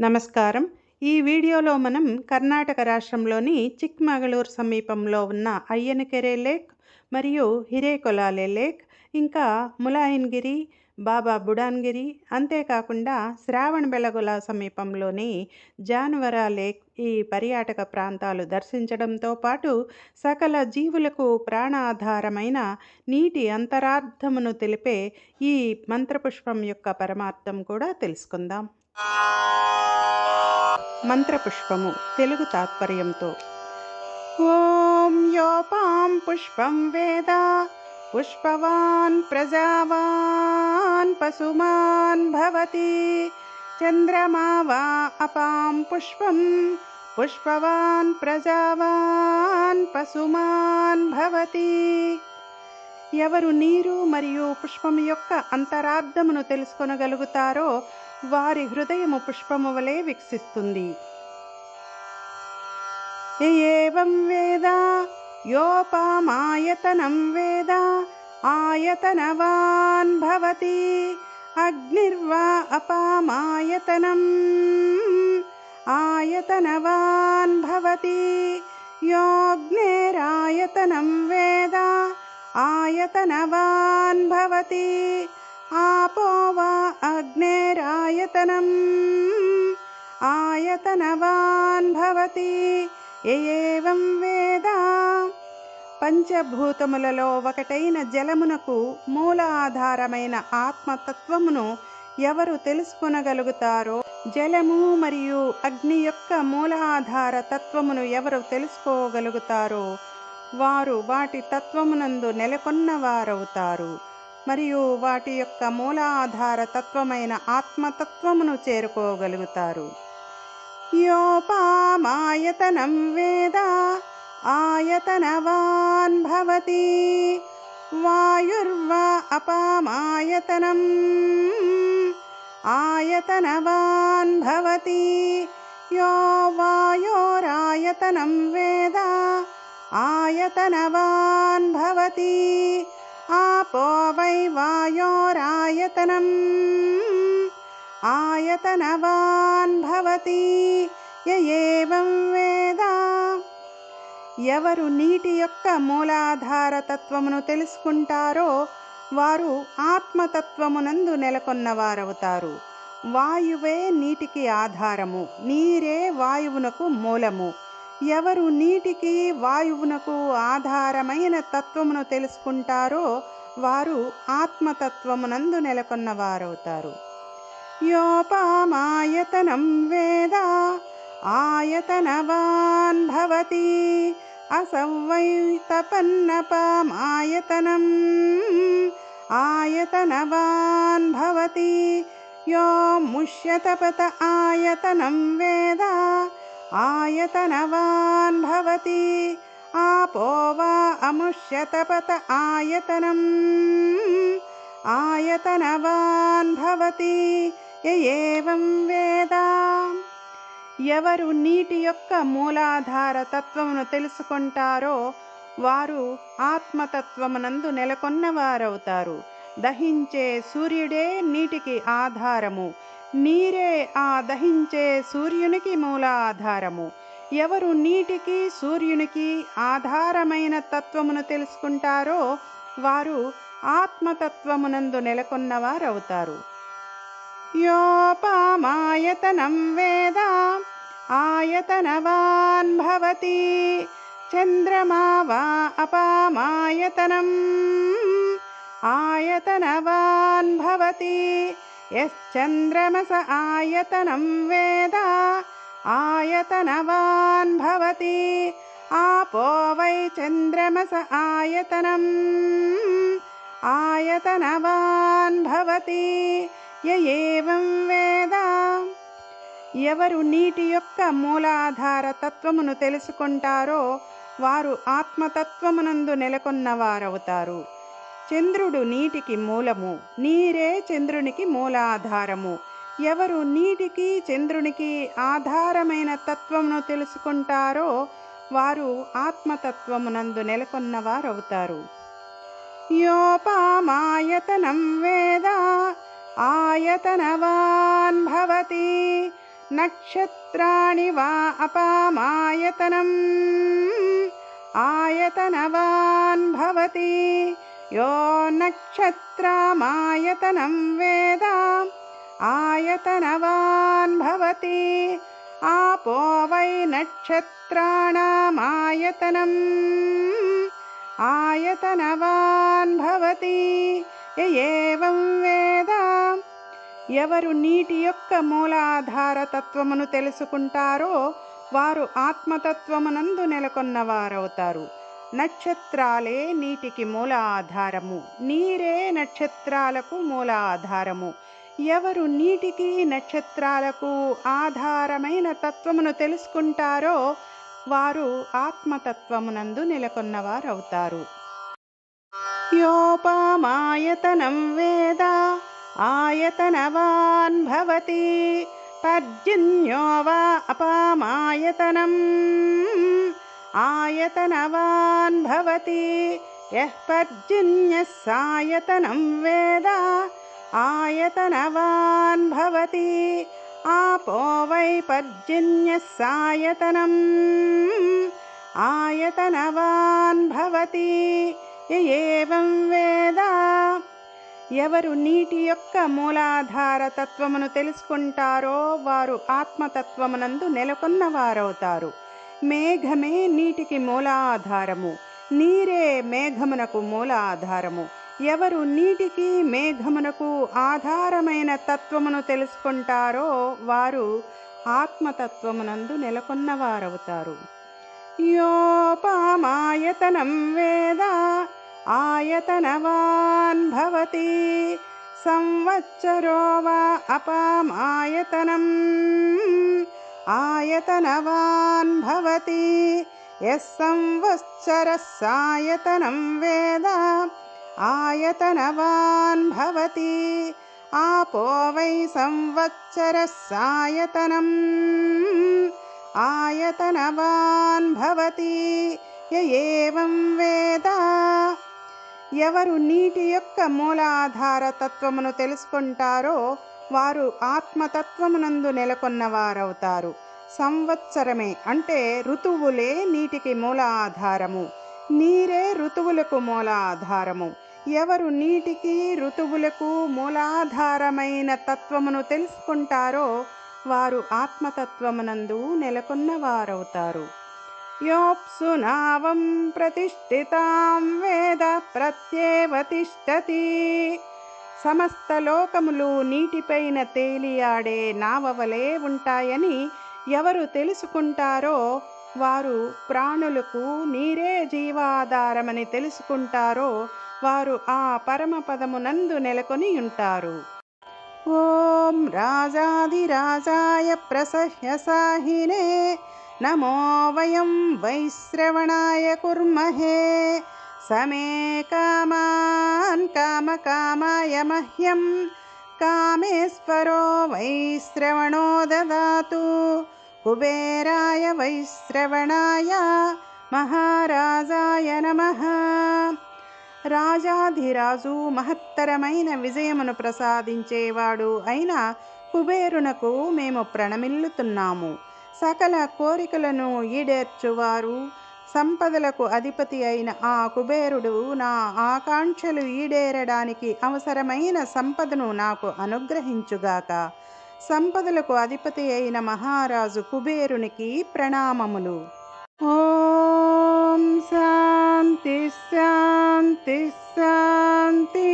నమస్కారం. ఈ వీడియోలో మనం కర్ణాటక రాష్ట్రంలోని చిక్మగళూరు సమీపంలో ఉన్న అయ్యనకెరే లేక్ మరియు హిరేకొలాలే లేక్ ఇంకా ములాయన్గిరి బాబా బుడాన్గిరి అంతేకాకుండా శ్రావణబెళగొల సమీపంలోని జానవరా లేక్ ఈ పర్యాటక ప్రాంతాలు దర్శించడంతో పాటు సకల జీవులకు ప్రాణాధారమైన నీటి అంతరార్థమును తెలిపే ఈ మంత్రపుష్పం యొక్క పరమార్థం కూడా తెలుసుకుందాం. మంత్రపుష్పము తెలుగు తాత్పర్యంతో. ఓం యోపాం పుష్పం వేద పుష్పవాన్ ప్రజావాన్ పశుమాన్ భవతి. చంద్రమా వా అపాం పుష్పం పుష్పవాన్ ప్రజావాన్ పశుమాన్ భవతి. ఎవరు నీరు మరియు పుష్పం యొక్క అంతరార్థమును తెలుసుకొనగలుగుతారో వారి హృదయము పుష్పము వలె వికసిస్తుంది ఏవం వేద యోపామాయతనం వేద ఆయతనవాన్ భవతి అగ్నిర్వా అపామాయతనం ఆయతనవాన్ భవతి యోగ్నేరాయతనం వేద ఆయతనవాన్ భవతి आपो वा अग्नेरायतनम् ఆయతనవాన్ భవతి ఏవం వేద పంచభూతములలో ఒకటైన జలమునకు మూల ఆధారమైన ఆత్మతత్వమును ఎవరు తెలుసుకొనగలుగుతారో జలము మరియు అగ్ని యొక్క మూలాధార తత్వమును ఎవరు తెలుసుకోగలుగుతారో వారు వాటి తత్వమునందు నెలకొన్నవారవుతారు మరియు వాటి యొక్క మూలాధార తత్వమైన ఆత్మతత్వమును చేరుకోగలుగుతారు. యోపామాయతనం వేద ఆయతనవాన్ భవతి వాయుర్వ అపామాయతనం ఆయతనవాన్ భవతి యో వాయోరాయతనం వేద ఆయతనవాన్ భవతి आपो वै वायोरायतनम् ఆయతనవాన్ భవతి ఏవం వేద ఎవరు నీటి యొక్క మూలాధార తత్వమును తెలుసుకుంటారో వారు ఆత్మతత్వమునందు నెలకొన్నవారవుతారు వాయువే నీటికి ఆధారము నీరే వాయువునకు మూలము ఎవరు నీటికి వాయువునకు ఆధారమైన తత్వమును తెలుసుకుంటారో వారు ఆత్మతత్వమునందు నెలకొన్నవారవుతారు. యోపామాయతనం వేద ఆయతనవాన్ భవతి అసంవైతపన్నపామాయతనం ఆయతనవాన్ భవతి యో ముష్యతపత ఆయతనం వేద ఆయతనవాన్ భవతి आपो वा अमुष्यतपत ఆయతనం ఆయతనవాన్ భవతి ఏవం వేద ఎవరు నీటి యొక్క మూలాధార తత్వమును తెలుసుకుంటారో వారు ఆత్మతత్వమునందు నెలకొన్నవారవుతారు దహించే సూర్యుడే నీటికి ఆధారము నీరే ఆ దహించే సూర్యునికి మూలాధారము. ఎవరు నీటికి సూర్యునికి ఆధారమైన తత్వమును తెలుసుకుంటారో వారు ఆత్మతత్వమునందు నెలకొన్నవారవుతారు. యోపామాయతనం వేద ఆయతనవాన్ భవతి చంద్రమా వా అపామాయతనం ఆయతనవాన్ భవతి. యశ్చంద్రమస ఆయతనం వేద ఆయతనవాన్ భవతి आपो वै चन्द्रमस ఆయతనం ఆయతనవాన్ భవతి ఏవం వేద ఎవరు నీటి యొక్క మూలాధార తత్వమును తెలుసుకుంటారో వారు ఆత్మతత్వమునందు నెలకొన్నవారవుతారు చంద్రుడు నీటికి మూలము నీరే చంద్రునికి మూలాధారము. ఎవరు నీటికి చంద్రునికి ఆధారమైన తత్వమును తెలుసుకుంటారో వారు ఆత్మతత్వమునందు నెలకొన్నవారవుతారు. యోపామాయతనం వేద ఆయతనవాన్ భవతి నక్షత్రాణి వా అపామాయతనం. ఆయతనవాన్ భవతి యో నక్షత్రమాయతనం వేద ఆయతనవాన్ భవతి आपो वै नक्षत्राणामायतनम् ఆయతనవాన్ భవతి య ఏవం వేద ఎవరు నీటి యొక్క మూలాధార తత్వమును తెలుసుకుంటారో వారు ఆత్మతత్వమునందు నెలకొన్నవారవుతారు నక్షత్రాలే నీటికి మూల ఆధారము నీరే నక్షత్రాలకు మూల ఆధారము ఎవరు నీటికి నక్షత్రాలకు ఆధారమైన తత్వమును తెలుసుకుంటారో వారు ఆత్మతత్వమునందు నెలకొన్నవారవుతారు. యోపామాయతనం వేద ఆయతనవాన్ భవతి. పర్జన్యో వా అపామాయతనం. ఆయతనవాన్ భవతి యః పర్జన్యः సాయతనం వేద ఆయతనవాన్ భవతి आपो वै पर्जन्यः सायतनम् ఆయతనవాన్ భవతి య ఏవం వేద ఎవరు నీటి యొక్క మూలాధార తత్వమును తెలుసుకుంటారో వారు ఆత్మతత్వమునందు నెలకొన్నవారవుతారు మేఘమే నీటికి మూలాధారము. నీరే మేఘమునకు మూలాధారము. ఎవరు నీటికి మేఘమునకు ఆధారమైన తత్వమును తెలుసుకుంటారో వారు ఆత్మతత్వమునందు నెలకొన్నవారవుతారు. యోపామాయతనం వేద ఆయతనవాన్ భవతి. సంవత్సరో వా అపామాయతనం ఆయతనవాన్ భవతి యः సంవత్సరः సాయతనం వేద ఆయతనవాన్ భవతి आपो वै संवत्सरः सायतनम् ఆయతనవాన్ భవతి య ఏవం వేద ఎవరు నీటి యొక్క మూలాధార తత్వమును తెలుసుకుంటారో వారు ఆత్మతత్వమునందు నెలకొన్నవారవుతారు. సంవత్సరమే అంటే ఋతువులే నీటికి మూల ఆధారము నీరే ఋతువులకు మూల ఆధారము ఎవరు నీటికి ఋతువులకు మూలాధారమైన తత్వమును తెలుసుకుంటారో వారు ఆత్మతత్వమునందు నెలకొన్నవారవుతారు. యోప్సు నావం ప్రతిష్ఠితాం వేద ప్రత్యేవతిష్టతి సమస్త లోకములు నీటిపైన తేలియాడే నావవలే ఉంటాయని ఎవరు తెలుసుకుంటారో వారు ప్రాణులకు నీరే జీవాధారమని తెలుసుకుంటారో వారు ఆ పరమపదమునందు నెలకొని ఉంటారు. ఓం రాజాదిరాజాయ ప్రసహ్యసాహినే నమో వయం వైశ్రవణాయ కుర్మహే. సమే కామాన్ కామకామాయ మహ్యం. కామేశ్వరో వైశ్రవణో దదాతు. కుబేరాయ వైశ్రవణాయ మహారాజాయ నమః. రాజాధిరాజు మహత్తరమైన విజయమును ప్రసాదించేవాడు అయిన కుబేరునకు మేము ప్రణమిల్లుతున్నాము. సకల కోరికలను ఈడేర్చువారు. సంపదలకు అధిపతి అయిన ఆ కుబేరుడు నా ఆకాంక్షలు ఈడేరడానికి అవసరమైన సంపదను నాకు అనుగ్రహించుగాక. సంపదలకు అధిపతి అయిన మహారాజు కుబేరునికి ప్రణామములు. ఓం శాంతి శాంతి శాంతి.